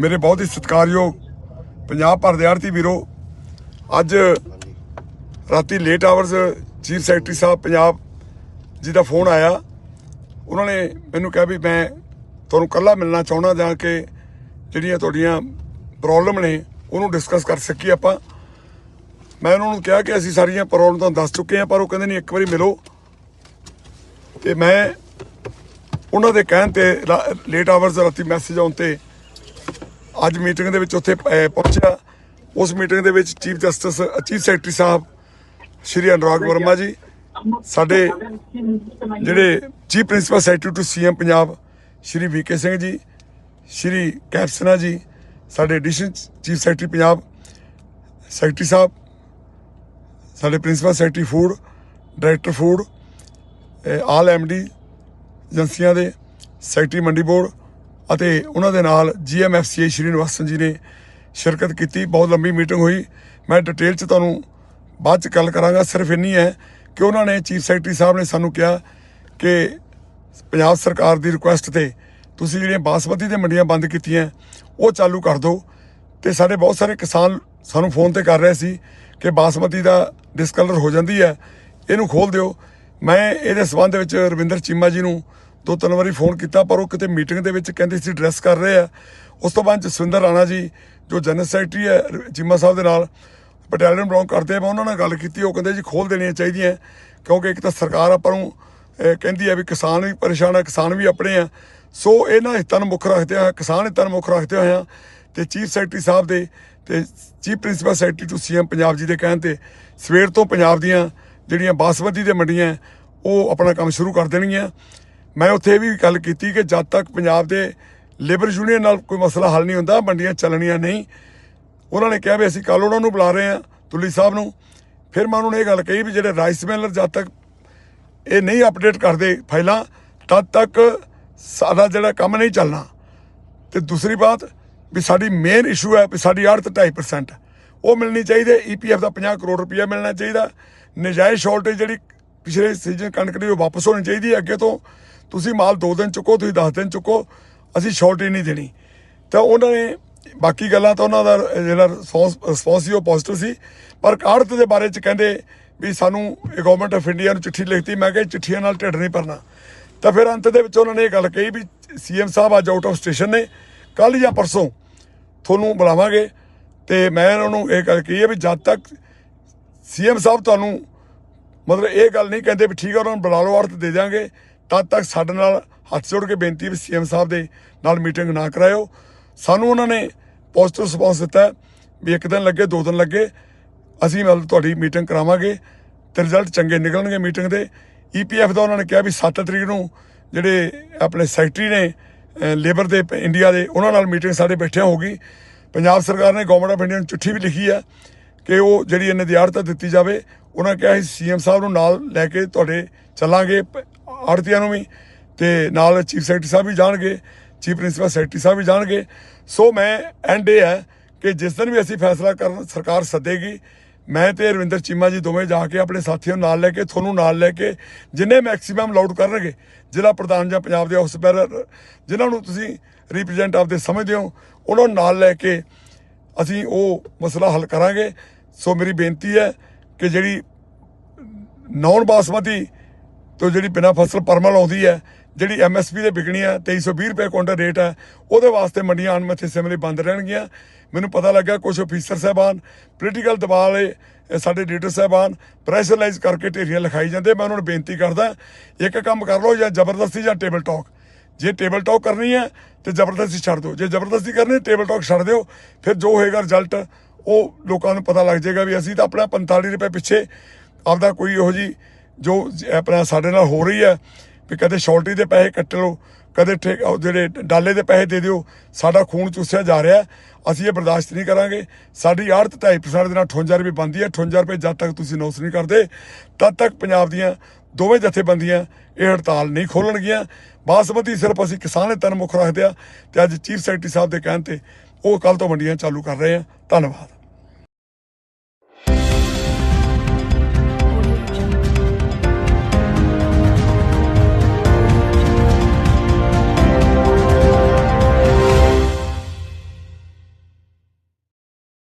ਮੇਰੇ ਬਹੁਤ ਹੀ ਸਤਿਕਾਰਯੋਗ ਪੰਜਾਬ ਭਰ ਦੇ ਆੜਤੀ ਵੀਰੋ, ਅੱਜ ਰਾਤੀ ਲੇਟ ਆਵਰਸ ਚੀਫ ਸੈਕਟਰੀ ਸਾਹਿਬ ਪੰਜਾਬ ਜੀ ਦਾ ਫੋਨ ਆਇਆ। ਉਹਨਾਂ ਨੇ ਮੈਨੂੰ ਕਿਹਾ ਵੀ ਮੈਂ ਤੁਹਾਨੂੰ ਕੱਲਾ ਮਿਲਣਾ ਚਾਹੁੰਦਾ ਜਾਂ ਕਿ ਜਿਹੜੀਆਂ ਤੁਹਾਡੀਆਂ ਪ੍ਰੋਬਲਮ ਨੇ ਉਹਨੂੰ ਡਿਸਕਸ ਕਰ ਸਕੀਏ ਆਪਾਂ। ਮੈਂ ਉਹਨਾਂ ਨੂੰ ਕਿਹਾ ਕਿ ਅਸੀਂ ਸਾਰੀਆਂ ਪ੍ਰੋਬਲਮ ਤੁਹਾਨੂੰ ਦੱਸ ਚੁੱਕੇ ਹਾਂ, ਪਰ ਉਹ ਕਹਿੰਦੇ ਨਹੀਂ ਇੱਕ ਵਾਰੀ ਮਿਲੋ। ਤੇ ਮੈਂ ਉਹਨਾਂ ਦੇ ਕਹਿਣ ਤੇ ਲੇਟ ਆਵਰਸ ਰਾਤੀ ਮੈਸੇਜ ਆਉਣ ਤੇ ਅੱਜ ਮੀਟਿੰਗ ਦੇ ਵਿੱਚ ਉੱਥੇ ਪਹੁੰਚਿਆ। ਉਸ ਮੀਟਿੰਗ ਦੇ ਵਿੱਚ ਚੀਫ ਜਸਟਿਸ, ਚੀਫ ਸੈਕਟਰੀ ਸਾਹਿਬ ਸ਼੍ਰੀ ਅਨੁਰਾਗ ਵਰਮਾ ਜੀ, ਸਾਡੇ ਜਿਹੜੇ chief principal secretary to CM Punjab Shri VK Singh ji, Shri ਕੈਪਸਨਾ ji, ਸਾਡੇ additional chief secretary Punjab secretary ਸਾਹਿਬ, ਸਾਡੇ principal secretary food, director food all MD ਏਜੰਸੀਆਂ ਦੇ ਸੈਕਟਰੀ ਮੰਡੀ ਬੋਰਡ ਅਤੇ ਉਹਨਾਂ ਦੇ ਨਾਲ ਜੀਐਮਐਫਸੀਏ ਸ਼੍ਰੀ ਨਿਵਾਸਨ ਜੀ ਨੇ ਸ਼ਿਰਕਤ ਕੀਤੀ। ਬਹੁਤ ਲੰਬੀ ਮੀਟਿੰਗ ਹੋਈ। ਮੈਂ ਡਿਟੇਲ ਚ ਤੁਹਾਨੂੰ ਬਾਅਦ ਚ ਗੱਲ ਕਰਾਂਗਾ। ਸਿਰਫ ਇੰਨੀ ਹੈ ਕਿ ਉਹਨਾਂ ਨੇ ਚੀਫ ਸੈਕਟਰੀ ਸਾਹਿਬ ਨੇ ਸਾਨੂੰ ਕਿਹਾ ਕਿ ਪੰਜਾਬ ਸਰਕਾਰ ਦੀ ਰਿਕੁਐਸਟ ਤੇ ਤੁਸੀਂ ਜਿਹੜੀਆਂ ਬਾਸਮਤੀ ਦੀਆਂ ਮੰਡੀਆਂ ਬੰਦ ਕੀਤੀਆਂ, ਉਹ ਚਾਲੂ ਕਰ ਦਿਓ। ਤੇ ਸਾਡੇ ਬਹੁਤ ਸਾਰੇ ਕਿਸਾਨ ਸਾਨੂੰ ਫੋਨ ਤੇ ਕਰ ਰਹੇ ਸੀ ਕਿ ਬਾਸਮਤੀ ਦਾ ਡਿਸਕਲਰ ਹੋ ਜਾਂਦੀ ਹੈ। ਇਹਨੂੰ ਖੋਲ ਦਿਓ। ਮੈਂ ਇਹਦੇ ਸਬੰਧ ਵਿੱਚ ਰਵਿੰਦਰ ਚੀਮਾ ਜੀ ਨੂੰ ਦੋ ਤਿੰਨ ਵਾਰੀ ਫੋਨ ਕੀਤਾ, ਪਰ ਉਹ ਕਿਤੇ ਮੀਟਿੰਗ ਦੇ ਵਿੱਚ ਕਹਿੰਦੇ ਸੀ ਐਡਰੈਸ ਕਰ ਰਹੇ ਆ। ਉਸ ਤੋਂ ਬਾਅਦ ਜਸਵਿੰਦਰ ਰਾਣਾ ਜੀ, ਜੋ ਜਨਰਲ ਸੈਕਟਰੀ ਹੈ, ਚੀਮਾ ਸਾਹਿਬ ਦੇ ਨਾਲ ਬਟਾਲੀਅਨ ਬਿਲੋਂਗ ਕਰਦੇ ਆ, ਮੈਂ ਉਹਨਾਂ ਨਾਲ ਗੱਲ ਕੀਤੀ, ਉਹ ਕਹਿੰਦੇ ਜੀ ਖੋਲ ਦੇਣੀਆਂ ਚਾਹੀਦੀਆਂ, ਕਿਉਂਕਿ ਇੱਕ ਤਾਂ ਸਰਕਾਰ ਆਪਾਂ ਨੂੰ ਕਹਿੰਦੀ ਹੈ ਵੀ ਕਿਸਾਨ ਵੀ ਪਰੇਸ਼ਾਨ ਆ, ਕਿਸਾਨ ਵੀ ਆਪਣੇ ਆ। ਸੋ ਇਹਨਾਂ ਹਿੱਤਾਂ ਨੂੰ ਮੁੱਖ ਰੱਖਦੇ ਆ ਕਿਸਾਨ ਹਿੱਤਾਂ ਨੂੰ ਮੁੱਖ ਰੱਖਦੇ ਹੋਇਆ ਤੇ ਚੀਫ ਸੈਕਟਰੀ ਸਾਹਿਬ ਦੇ ਤੇ chief principal secretary to CM Punjab ji ਦੇ ਕਹਿਣ ਤੇ ਸਵੇਰ ਤੋਂ ਪੰਜਾਬ ਦੀਆਂ ਜਿਹੜੀਆਂ ਬਾਸਮਤੀ ਦੀਆਂ ਮੰਡੀਆਂ, ਉਹ ਆਪਣਾ ਕੰਮ ਸ਼ੁਰੂ ਕਰ ਦੇਣਗੀਆਂ। ਮੈਂ ਉੱਥੇ ਇਹ ਵੀ ਗੱਲ ਕੀਤੀ ਕਿ ਜਦ ਤੱਕ ਪੰਜਾਬ ਦੇ ਲੇਬਰ ਯੂਨੀਅਨ ਨਾਲ ਕੋਈ ਮਸਲਾ ਹੱਲ ਨਹੀਂ ਹੁੰਦਾ, ਮੰਡੀਆਂ ਚੱਲਣੀਆਂ ਨਹੀਂ। ਉਹਨਾਂ ਨੇ ਕਿਹਾ ਵੀ ਅਸੀਂ ਕੱਲ ਉਹਨਾਂ ਨੂੰ ਬੁਲਾ ਰਹੇ ਹਾਂ, ਤੁਲੀ ਸਾਹਿਬ ਨੂੰ। ਫਿਰ ਮੈਂ ਉਹਨਾਂ ਨੂੰ ਇਹ ਗੱਲ ਕਹੀ ਵੀ ਜਿਹੜੇ ਰਾਈਸ ਮਿਲਰ ਜਦ ਤੱਕ ਇਹ ਨਹੀਂ ਅਪਡੇਟ ਕਰਦੇ ਫਾਈਲਾਂ, ਤਦ ਤੱਕ ਸਾਡਾ ਜਿਹੜਾ ਕੰਮ ਨਹੀਂ ਚੱਲਣਾ। ਤੇ ਦੂਸਰੀ ਬਾਤ ਵੀ ਸਾਡੀ ਮੇਨ ਇਸ਼ੂ ਹੈ ਵੀ ਸਾਡੀ ਆੜਤ 2.5% ਉਹ ਮਿਲਣੀ ਚਾਹੀਦੀ ਹੈ ਈਪੀਐਫ ਦਾ 50 ਕਰੋੜ ਰੁਪਇਆ ਮਿਲਣਾ ਚਾਹੀਦਾ। ਨਜਾਇਜ਼ ਸ਼ਾਰਟੇਜ ਜਿਹੜੀ ਪਿਛਲੇ ਸੀਜ਼ਨ ਕਣਕ ਦੀ ਉਹ ਵਾਪਸ ਹੋਣੀ ਚਾਹੀਦੀ ਹੈ ਅੱਗੇ ਤੋਂ। ਤੁਸੀਂ ਮਾਲ 2 ਦਿਨ ਚੁੱਕੋ, ਤੁਸੀਂ 10 ਦਿਨ ਚੁੱਕੋ, ਅਸੀਂ ਸ਼ਾਰਟੇਜ ਨਹੀਂ ਦੇਣੀ। ਤਾਂ ਉਹਨਾਂ ਨੇ ਬਾਕੀ ਗੱਲਾਂ ਤਾਂ ਉਹਨਾਂ ਦਾ ਜਿਹੜਾ ਰਿਸਪੌਂਸ ਰਿਸਪੌਂਸ ਸੀ ਉਹ ਪੋਜ਼ਿਟਿਵ ਸੀ। ਪਰ ਆੜਤ ਦੇ ਬਾਰੇ ਚ ਕਹਿੰਦੇ ਵੀ ਸਾਨੂੰ ਗਵਰਨਮੈਂਟ ਆਫ ਇੰਡੀਆ ਨੂੰ ਚਿੱਠੀ ਲਿਖਤੀ। ਮੈਂ ਕਿਹਾ ਚਿੱਠੀਆਂ ਨਾਲ ਢਿੱਡ ਨਹੀਂ ਭਰਨਾ। ਤਾਂ ਫਿਰ ਅੰਤ ਦੇ ਵਿੱਚ ਉਹਨਾਂ ਨੇ ਇਹ ਗੱਲ ਕਹੀ ਵੀ ਸੀਐਮ ਸਾਹਿਬ ਅੱਜ ਆਊਟ ਆਫ ਸਟੇਸ਼ਨ ਨੇ। ਕੱਲ ਜਾਂ ਪਰਸੋਂ ਤੁਹਾਨੂੰ ਬੁਲਾਵਾਂਗੇ। ਤੇ ਮੈਂ ਉਹਨਾਂ ਨੂੰ ਇਹ ਗੱਲ ਕਹੀ ਹੈ ਵੀ ਜਦ ਤੱਕ ਸੀਐਮ ਸਾਹਿਬ ਤੁਹਾਨੂੰ ਮਤਲਬ ਇਹ ਗੱਲ ਨਹੀਂ ਕਹਿੰਦੇ ਵੀ ਠੀਕ ਹੈ ਉਹਨਾਂ ਨੂੰ ਬੁਲਾ ਲਓ ਅਰਥ ਦੇ ਦਿਆਂਗੇ। ਤਦ ਤੱਕ ਸਾਡੇ ਨਾਲ ਹੱਥ ਜੋੜ ਕੇ ਬੇਨਤੀ ਹੈ ਵੀ ਸੀਐਮ ਸਾਹਿਬ ਦੇ ਨਾਲ ਮੀਟਿੰਗ ਨਾ ਕਰਾਇਓ। ਸਾਨੂੰ ਉਹਨਾਂ ਨੇ ਪੋਜ਼ਿਟਿਵ ਰਿਸਪੌਂਸ ਦਿੱਤਾ ਵੀ ਇੱਕ ਦਿਨ ਲੱਗੇ, ਦੋ ਦਿਨ ਲੱਗੇ, ਅਸੀਂ ਮਤਲਬ ਤੁਹਾਡੀ ਮੀਟਿੰਗ ਕਰਾਵਾਂਗੇ ਤੇ ਰਿਜ਼ਲਟ ਚੰਗੇ ਨਿਕਲਣਗੇ ਮੀਟਿੰਗ ਦੇ। ਈਪੀਐਫ ਦਾ ਉਹਨਾਂ ਨੇ ਕਿਹਾ ਵੀ 7 ਤਰੀਕ ਨੂੰ ਜਿਹੜੇ ਆਪਣੇ ਸੈਕਟਰੀ ਨੇ ਲੇਬਰ ਦੇ ਪ- ਇੰਡੀਆ ਦੇ, ਉਹਨਾਂ ਨਾਲ ਮੀਟਿੰਗ ਸਾਡੇ ਬੈਠਿਆਂ ਹੋਗੀ ਪੰਜਾਬ ਸਰਕਾਰ ਨੇ ਗਵਰਨਮੈਂਟ ਆਫ ਇੰਡੀਆ ਨੂੰ ਚਿੱਠੀ ਵੀ ਲਿਖੀ ਹੈ ਕਿ ਉਹ ਜਿਹੜੀ ਇਹਨੇ ਦੀ ਆੜਤ ਦਿੱਤੀ ਜਾਵੇ। ਉਹਨਾਂ ਕਿਹਾ ਸੀ ਸੀਐਮ ਸਾਹਿਬ ਨੂੰ ਨਾਲ ਲੈ ਕੇ ਤੁਹਾਡੇ ਚੱਲਾਂਗੇ। ਆੜਤੀਆਂ ਨੂੰ ਵੀ ਤੇ ਨਾਲ ਚੀਫ ਸੈਕਟਰੀ ਸਾਹਿਬ ਵੀ ਜਾਣਗੇ, ਚੀਫ ਪ੍ਰਿੰਸੀਪਲ ਸੈਕਟਰੀ ਸਾਹਿਬ ਵੀ ਜਾਣਗੇ। ਸੋ ਮੈਂ ਐਂਡ ਇਹ ਹੈ ਕਿ ਜਿਸ ਦਿਨ ਵੀ ਅਸੀਂ ਫੈਸਲਾ ਕਰਨ ਸਰਕਾਰ ਸੱਦੇਗੀ, ਮੈਂ ਤੇ ਰਵਿੰਦਰ ਚੀਮਾ ਜੀ ਦੋਵੇਂ ਜਾ ਕੇ ਆਪਣੇ ਸਾਥੀਆਂ ਨੂੰ ਨਾਲ ਲੈ ਕੇ, ਤੁਹਾਨੂੰ ਨਾਲ ਲੈ ਕੇ ਜਿੰਨੇ ਮੈਕਸਿਮਮ ਲਾਊਡ ਕਰਨਗੇ, ਜ਼ਿਲ੍ਹਾ ਪ੍ਰਧਾਨ ਜਾਂ ਪੰਜਾਬ ਦੇ ਹਾਊਸ ਸਪੀਕਰ ਜਿਨ੍ਹਾਂ ਨੂੰ ਤੁਸੀਂ ਰਿਪਰੈਜ਼ੈਂਟ ਆਪਦੇ ਸਮਝਦੇ ਹੋ, ਉਹਨਾਂ ਨੂੰ ਨਾਲ ਲੈ ਕੇ ਅਸੀਂ ਉਹ ਮਸਲਾ ਹੱਲ ਕਰਾਂਗੇ। ਸੋ ਮੇਰੀ ਬੇਨਤੀ ਹੈ ਕਿ ਜਿਹੜੀ ਨੌਨ ਬਾਸਮਤੀ ਤੋਂ ਜਿਹੜੀ ਬਿਨਾਂ ਫਸਲ ਪਰਮਲ ਆਉਂਦੀ ਹੈ, ਜਿਹੜੀ ਐਮਐਸਪੀ ਦੇ ਵਿਕਣੀ ਹੈ 2320 ਰੁਪਏ ਕੁਇੰਟਲ ਰੇਟ ਹੈ, ਉਹਦੇ ਵਾਸਤੇ ਮੰਡੀਆਂ ਅਣਮਿੱਥੇ ਸਮੇਂ ਲਈ ਬੰਦ ਰਹਿਣਗੀਆਂ। ਮੈਨੂੰ ਪਤਾ ਲੱਗਾ ਕੁਝ ਅਫੀਸਰ ਸਾਹਿਬਾਨ ਪੋਲੀਟੀਕਲ ਦਬਾਅ ਵਾਲੇ ਸਾਡੇ ਲੀਡਰ ਸਾਹਿਬਾਨ ਪ੍ਰੈਸ਼ਰਾਈਜ਼ ਕਰਕੇ ਢੇਰੀਆਂ ਲਿਖਾਈ ਜਾਂਦੇ, ਮੈਂ ਉਹਨਾਂ ਨੂੰ ਬੇਨਤੀ ਕਰਦਾ, ਇੱਕ ਕੰਮ ਕਰ ਲਓ, ਜਾਂ ਜ਼ਬਰਦਸਤੀ ਜਾਂ ਟੇਬਲ ਟਾਕ ਜੇ ਟੇਬਲ ਟਾਕ ਕਰਨੀ ਹੈ, ਤੇ ਜ਼ਬਰਦਸਤੀ ਛੱਡ ਦਿਓ। ਜੇ ਜ਼ਬਰਦਸਤੀ ਕਰਨੀ ਟੇਬਲ ਟਾਕ ਛੱਡ ਦਿਓ, ਫਿਰ ਜੋ ਹੋਏਗਾ ਰਿਜ਼ਲਟ ਉਹ ਲੋਕਾਂ ਨੂੰ ਪਤਾ ਲੱਗ ਜਾਏਗਾ ਵੀ ਅਸੀਂ ਤਾਂ ਆਪਣਾ 45 ਰੁਪਏ ਪਿੱਛੇ ਆਪਦਾ ਕੋਈ ਇਹੋ ਜੀ ਜੋ ਆਪਣਾ ਸਾਡੇ ਨਾਲ ਹੋ ਰਹੀ ਹੈ, ਵੀ ਕਦੇ ਸ਼ਾਰਟੀ ਦੇ ਪੈਸੇ ਕੱਟ ਲਓ, ਕਦੇ ਠੇ- ਜਿਹੜੇ ਡਾਲੇ ਦੇ ਪੈਸੇ ਦੇ ਦਿਓ, ਸਾਡਾ ਖੂਨ ਚੂਸਿਆ ਜਾ ਰਿਹਾ ਅਸੀਂ ਇਹ ਬਰਦਾਸ਼ਤ ਨਹੀਂ ਕਰਾਂਗੇ। ਸਾਡੀ ਆੜਤ 2.5% ਦੇ ਨਾਲ 58 ਰੁਪਏ ਬੰਦੀ ਹੈ 58 ਰੁਪਏ ਜਦ ਤੱਕ ਤੁਸੀਂ ਨੋਸ ਨਹੀਂ ਕਰਦੇ, ਤਦ ਤੱਕ ਪੰਜਾਬ ਦੀਆਂ ਦੋਵੇਂ ਜਥੇਬੰਦੀਆਂ ਇਹ ਹੜਤਾਲ ਨਹੀਂ ਖੋਲਣਗੀਆਂ। ਬਾਸਮਤੀ ਸਿਰਫ ਅਸੀਂ ਕਿਸਾਨ ਹਿੱਤਾਂ ਨੂੰ ਮੁੱਖ ਰੱਖਦੇ ਆ ਤੇ ਅੱਜ ਚੀਫ ਸੈਕਟਰੀ ਸਾਹਿਬ ਦੇ ਕਹਿਣ ਤੇ ਉਹ ਕੱਲ ਤੋਂ ਮੰਡੀਆਂ ਚਾਲੂ ਕਰ ਰਹੇ ਆ ਧੰਨਵਾਦ।